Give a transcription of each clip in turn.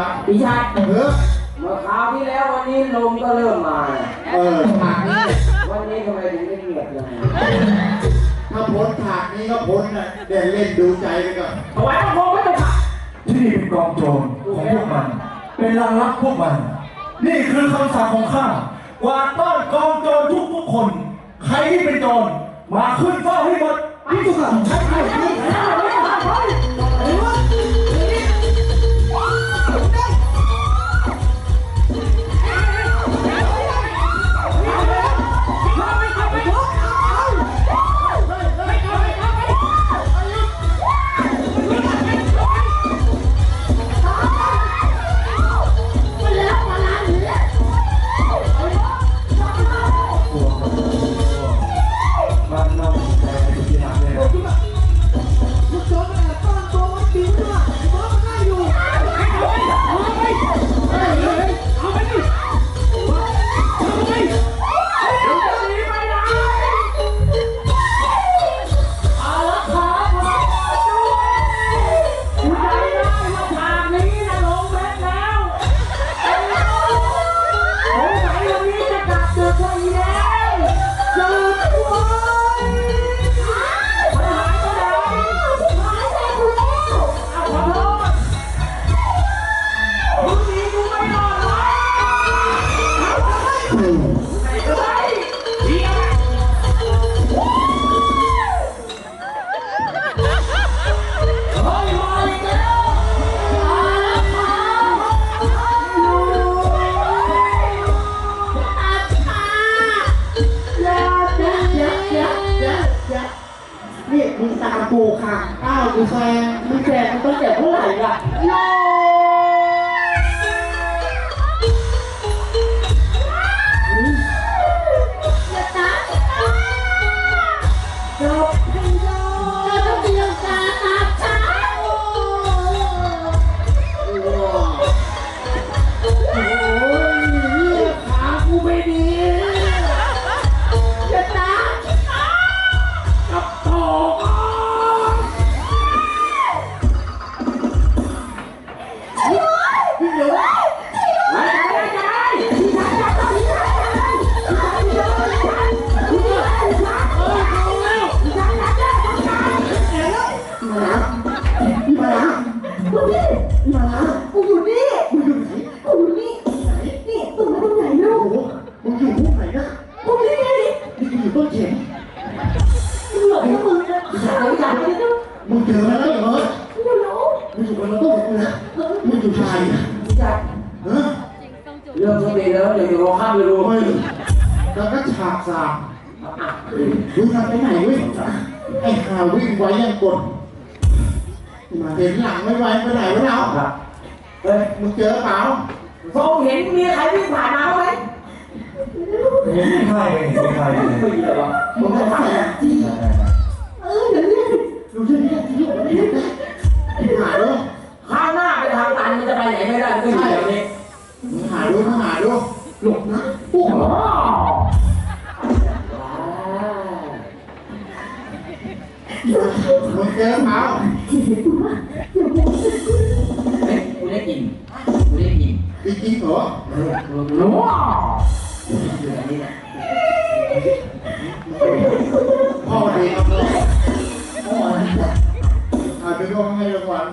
วะพี่ชายเออเมื่อคราวที่แล้ววันนี้ลมก็เริ่มมา เออฉากนี้วันนี้ทำไมถึงไม่เงียบเลยถ้าพ้นฉากนี้ก็พ้นนะเดี๋ยวเล่นดูใจไปก่อนเอาไว้ก็พอไม่ต้องขับที่นี่เป็นกองโจรของพวกมัน เป็นลานลักพวกมัน นี่คือคำสั่งของข้ากวาดต้อนกองโจรทุกทุกๆคน ใครที่เป็นโจรมาขึ้นเฝ้าให้หมดพี่จุกใช่ใช่ใช่มัน ววิ่งไว้ยังกดเห็นหลังไม่ไหวไปไหนวะเราเฮ้ยมึงเจอเปล่าฟงเห็นมีใครวิ่งผ่านมาไหมไม่ใช่ไม่ใช่ไม่ไม่ใช่มีหรอมึงจะทำอะไรจีดูที่นี่ที่นี่หาดูข้างหน้าไปทางตันมันจะไปไหนไม่ได้ก็อยู่แบบนี้มึงหาดูมึงหาดูหลบนะปุ๊บ มึงเจอเปล่าเฮ้ยกูได้กินกูได้กินจริงๆเหรอว้าวอยู่อันนี้แหละพ่อดีครับพ่อโอ้ยอาจจะต้องให้รางวัล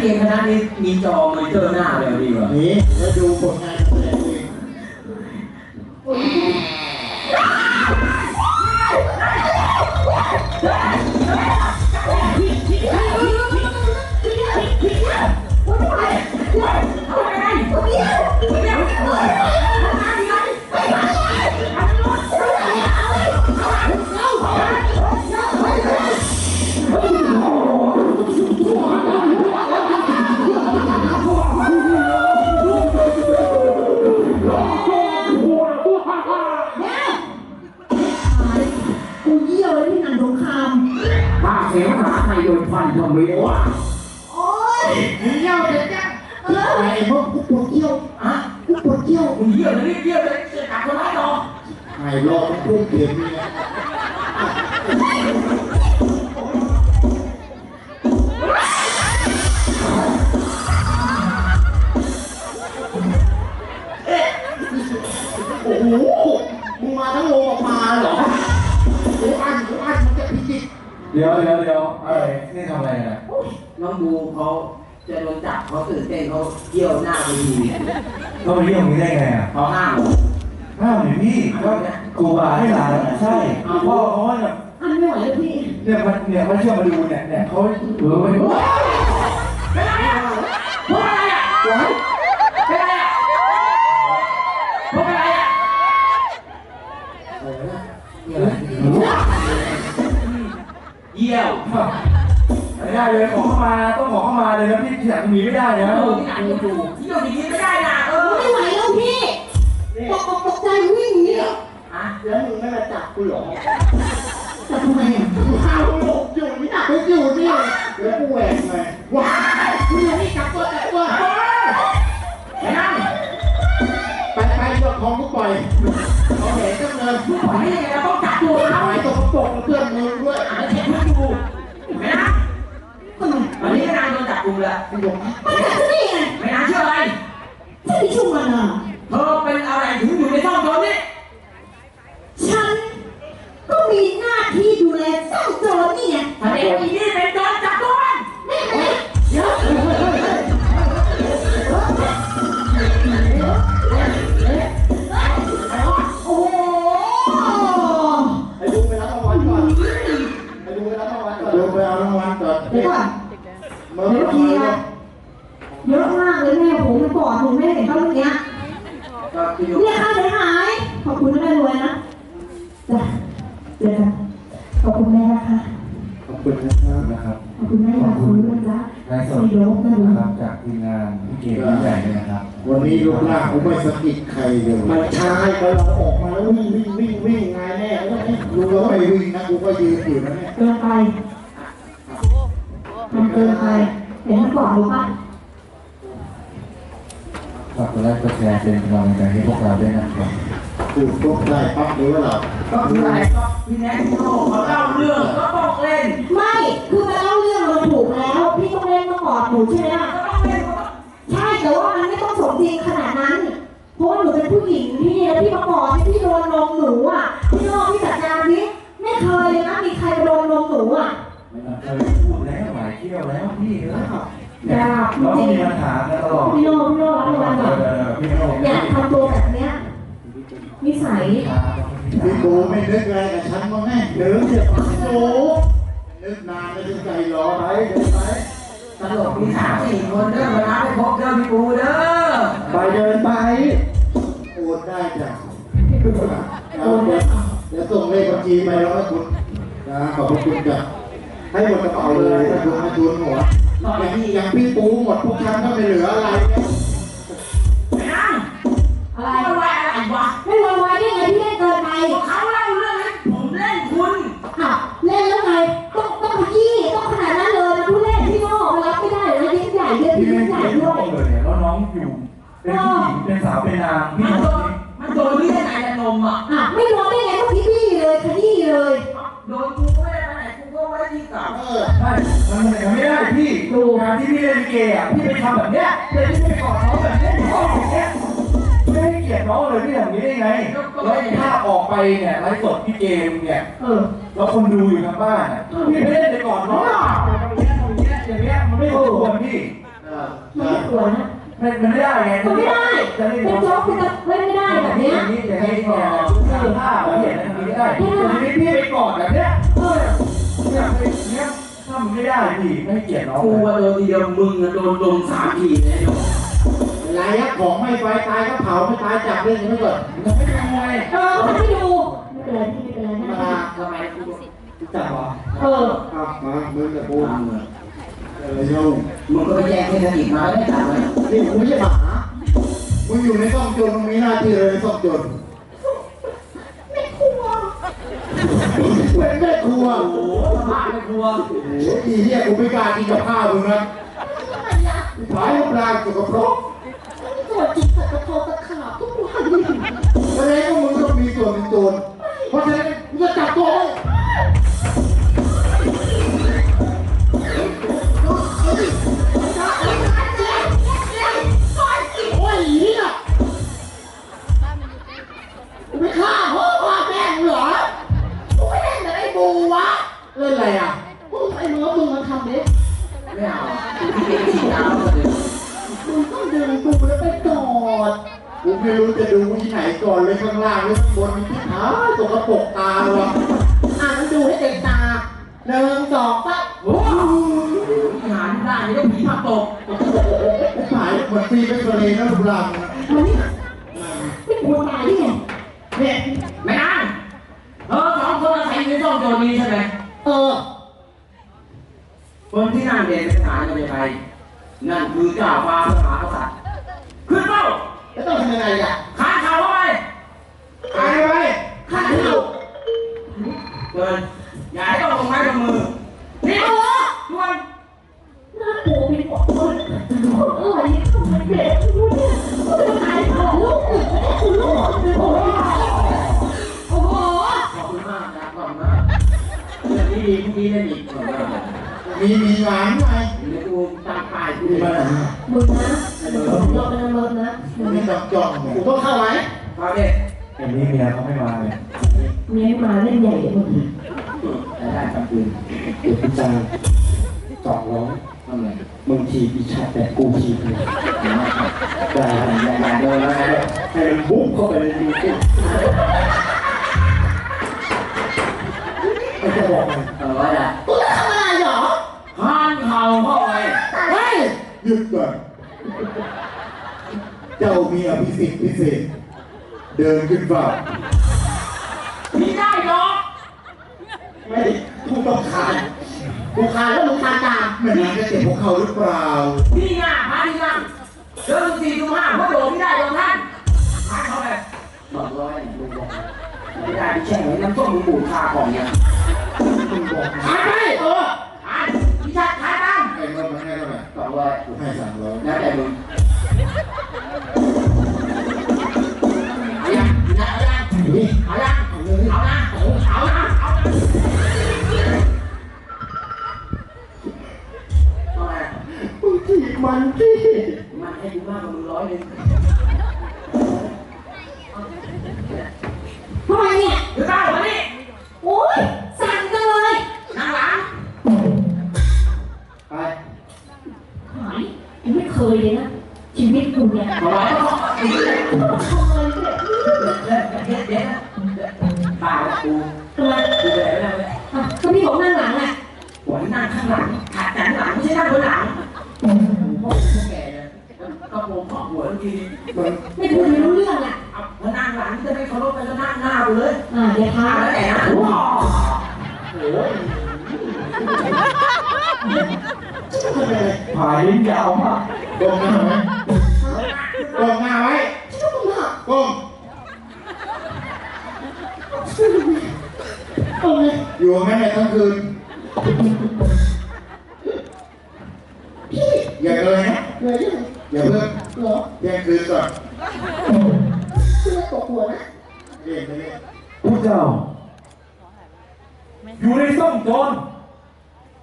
เกมคณะนี้มีจอมอนิเตอร์หน้าเลยดีกว่านี่แล้วดูผลงาน โอ้โหมึงมาทั้งโลกมาเหรอโอ้อันโอ้อันมันจะพิจิเดี๋ยวเดี๋ยวเดี๋ยวอะไรนี่ทำอะไรน่ะน้องบูเขาจะโดนจับเขาตื่นเต้นเขาเยี่ยวหน้าไปดูก็มาเยี่ยมนี้ได้ไงอะเขาห้ามห้ามอยู่พี่ก็กูบาให้หลานใช่พ่อเขาเนี่ย ไม่ไหวแล้วพี่เนี่ยมันเนี่ยมันเชื่อมาดูเนี่ยเนี่ยเขาเออมาดูเป็นไรอะพวกอะไรอะเป็นไรอะพวกอะไรอะเยี่ยวไม่ได้เลยขอเข้ามาต้องขอเข้ามาเลยนะพี่ที่อยากมีไม่ได้เอนะอที่ไหนกูดูเยี่ยวอย่างนี้ไม่ได้นะเออไม่ไหวแล้วพี่ตกอกตกใจวิ่งหนีอะแล้วมึงไม่มาจับกูเหรอแต่ ทำไมอะข้าวหลบอยู่ไม่จับกูอยู่นี่แล้วกูแหวกไงว้ายกูยังไม่จับตัวแต่ตัวไปนั่งไปไปยกของกูปล่อยเอาเหนจังเลยปล่อยให้ยังไงเราต้องจับตัวเขาหายตกปรกเพื่อนมึงด้วยอาจจะเช็คให้ดูไปนั่งวันนี้นายโดนจับกุมแล้วกูยอมไม่ได้ไม่น่าเชื่ออะไรฉันมีชุ่มมันอะ ไปเอารางวัลก่อนเดี๋ยวก่อนมึงรับรางวัลก่อนเยอะมากเลยแม่ผมมันกอดผมแม่เห็นเขาเมื่อกี้ก็คือเรียกค่าเสียหาย ขอบคุณนะแม่รวยนะจ้ะเดี๋ยวนะขอบคุณแม่นะคะ ขอบคุณนะครับนะครับขอบคุณแม่ค่ะขอบคุณด้วยนะไลฟ์สดสีโลกนะนะคครัรับบจากทีมงานพี่เกมพี่ใหญ่เลยนะครับวันนี้ลูกหลานกูไม่สะกิดใครเลย มันชายก็เราออกมาแล้ววิ่งวิ่งวิ่งวิ่งไงแน่แล้วนี่กูก็ไม่วิ่งนะกูก็ยืนอยู่นะเนี่ยเกินไปมัน เกินไปเห็นมันกอดหรือปะฝากกดไลค์กดแชร์เป็นกำลังใจให้พวกเราด้วยนะครับกูปุ๊บได้ปั๊บรู้ว่าเราก็คืออะไรก็พี่แน็กโน่เขาเล่าเรื่องก็ต้องเล่นไม่ คือมาเล่าเรื่องมันถูกแล้ว พี่ต้องเล่นต้องกอดหนูใช่ไหมล่ะก็ต้องเล่นก็ต้องใช่แต่ว่ามันไม่ต้องสมจริงขนาดนั้น เพราะว่าหนูเป็นผู้หญิงพี่แล้วพี่มากอดพี่โดนนมหนูอะพี่ลองพี่จัดการดิไม่เคยเลยนะมีใครโดนนมหนูอะเคยพูดแล้วหลาย เที่ยวแล้วพี่แล้วอย่าเรามีปัญหากันตลอดพี่โน่พี่โน่รับรางวัลหน่อยพี่โน่อย่าทำตัวแบบเนี้ยนิสัยพี่กูไม่นึกอะไรกับฉันมั้งแม่นึกเจ็บโอ้นึกนานไม่ถึงใจร้อนไปเดินไปตลกมีสามสี่คนเด้อมารับให้ครบเด้อพี่ปูเด้อไปเดินไปโอนได้จ้ะโอนเดี๋ยวส่งเลขบัญชีไปแล้วให้คุณนะขอบคุณจ้ะ ให้หมดกระเป๋าเลยให้คุณให้ทุนหัวอย่างที่อย่างพี่ปูหมดพวกฉันก็ไม่เหลืออะไรไปนั่งอะไรไม่ไหวอะไรวะไม่ววายได้ไงพี่เล่นเกินไป พี่เกมเนี่ยเออแล้วคนดูอยู่ทางบ้านอะพี่ไม่ได้ไปกอดน้องอะอย่างเงี้ยอย่างเงี้ยมันไม่ควรพี่เออมันไม่ควรนะมันมันไม่ได้ไงมันไม่ได้จะเล่นเป็นน้องโจ๊กเป็นเล่นไม่ได้แบบเนี้ยอย่างนี้อย่างนี้เนี่ยถ้าเราเห็นอย่างนี้ได้แต่ทีนี้พี่ไปกอดแบบเนี้ยเออเนี่ยเนี้ยทำไม่ได้พี่ไม่ให้เกียรติน้องกูว่าโดนทีเดียวมึงอะโดนลงสามทีเลย โดนไรอะของไม่ไฟตายก็เผาไม่ตายจับเรื่องนี้ไว้ก่อนมันไม่ด้ไงเออผมไม่ดูไม่เป็นไรพี่ไม่เป็นไรนะมาทำไมกูจับวะเอออะมามึงกับกูเออโยงมึงก็ไปแย่งเทคนิคมาได้จับเลยนี่กูไม่ใช่หมามึงอยู่ในซ่องจรมึงมีหน้าที่เลยในซ่องจรไม่กลัวเป็นแม่ครัวโอ้โหพระไม่กลัวโอ้โหอีเหี้ยกูไม่กล้ากินกับข้าวมึงนะขายลูกลางสกปรก แสดงว่ามึงต้องมีส่วนเป็นโจรเพราะฉะนั้นมึงจะจับตัวไว้โอ้ยอีเนี่ยกูไม่ฆ่าพ่อฆ่าแม่มึงเหรอกูไม่เล่นกับไอ้บูวะเล่นอะไรอะมึงว่ามึงมาทำดิไม่เอา กูไม่รู้จะดูที่ไหนก่อนเลยข้างล่างหรือข้างบนมันที่หาตกกระปรกตาเลยวะอะมันดูให้เต็มตาหนึ่งสองสามโอ้โหหาที่ได้นี่ก็ผีผักตกหายเหมือนปีเป็นทะเลนะลูกหลานนะมันนี่ไม่กลัวตายได้ไงเนี่ยไม่นานเออสองคนอาศัยอยู่ในช่องโจรนี้ใช่ไหมเออคนที่นั่งเรียนสถานเป็นใครนั่นคือเจ้าฟ้ามหากษัตริย์ขึ้นเป้า แล้วต้องทำยังไงอะข้าข่าวเข้าไปตายไปข้าเท้าเกินอย่าให้ต้องลงไม้ลงมือนี่เออทุกคนน่ากลัวเป็นหัวคนเออนี่ทำไมเด็กรู้เนี่ยก็จะตายของลูกอีกไม่ได้คุณลูกโอ้โหโอ้โหขอบคุณมากครับขอบคุณมากเรื่องนี้ดีพรุ่งนี้ได้อีกขอบคุณมากมีมีหลานไหมเดี๋ยวดูตามป้ายดูมีเลมายไหนมึงนะเราเป็น เมิร์นะมีต้องจ้องเนี่ยกูต้องเข้าไหมพอเด็กอย่างนี้เมียเขาไม่มาเลยเมียมาเล่นใหญ่เลยมึงได้ครับคุณพี่จางสองร้อยทำไงมึงทีพี่ชายแต่กูทีเลยได้ได้ได้เดินแล้วนะให้มันบุ้มเข้าไปในมือกูไม่จะบอกมันเออว่าได้กูจะทำอะไรเหรอห้านเข่าเข้าไปเฮ้ยหยุดก่อน เจ้ามีอภิสิทธิ์พิเศษ เดินขึ้นเฝ้าพี่ได้หรอไม่กูต้องขานกูคานแล้วมึงคานตามไม่นานจะเจ็บพวกเขาหรือเปล่าพี่ง่าพาพี่ง่าเดินสี่ดูห้าเพราะโดดไม่ได้โดนท่านพาเข้าไปบอกร้อยลุงบอกไม่ได้พี่แช่งไว้น้ำส้มมึงบูดคาของเนี่ยมึงบอกคานไปเออทานพี่ชายทานตั้งให้เงินมาให้เท่าไหร่สองร้อยกูให้สามร้อยแล้วแต่มึง เอาละเอาละเอาละเอาละเอาไงมึงถีบมันที่มันให้กูมากกว่ามึงร้อยหนึ่ง ก็โปรงขอบหัวทีมันไม่พูดไม่รู้เรื่องอะเอาพอนั่งหลังจะไม่เคารพกันก็นั่งหน้ากูเลยอ่าเดี๋ยวพาอ่าแล้วแต่นะโอ้ยผายลิ้นยาวมากก้มหน้าไว้ก้มหน้าไว้ที่ต้องมาก้มเออเลยอยู่งั้นเนี่ยทั้งคืน พี่อย่าเลยนะเลยยัง อย่าเพิ่งเหรอเที่ยงคืนก่อนเสื้อตกหัวนะเรียกไปเรียกผู้เจ้า อยู่ในซ่องโจร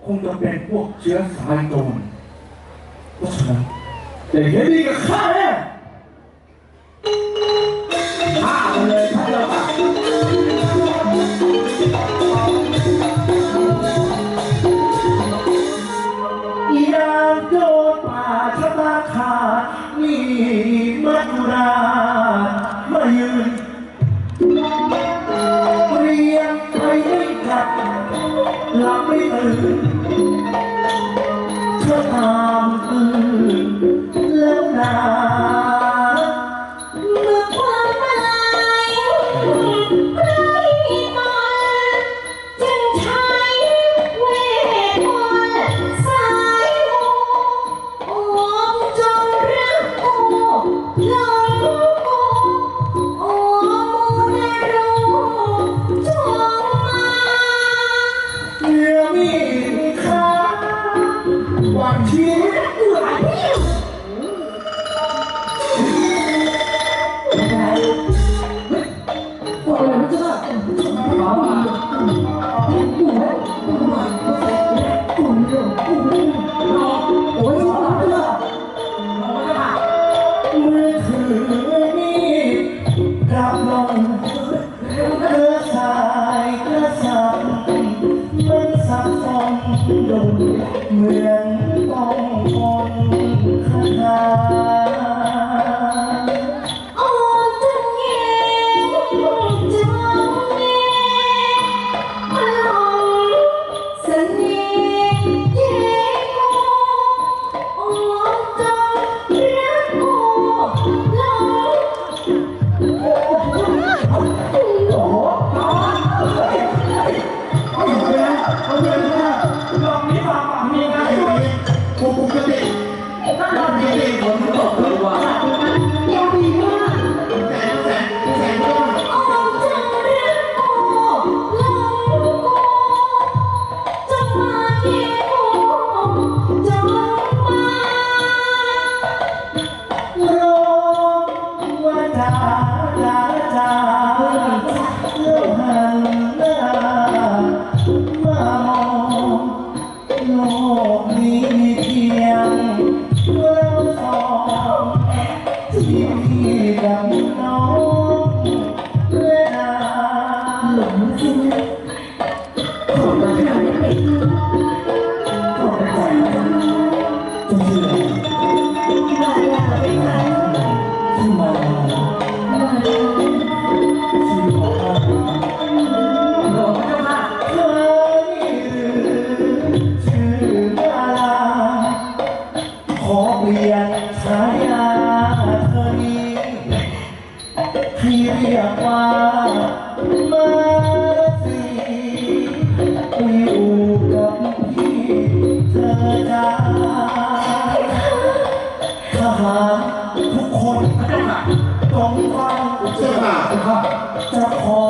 คงจะเป็นพวกเชื้อสายโจรเพราะฉะนั้นจะเห็นดีกับข้าแน่ฆ่ามันเลยาขาดมีมัจจุรามายืนเรียนไปไม่กลับหลับไม่ตื่น ของพี่พรเชื่อป่ะจะขอ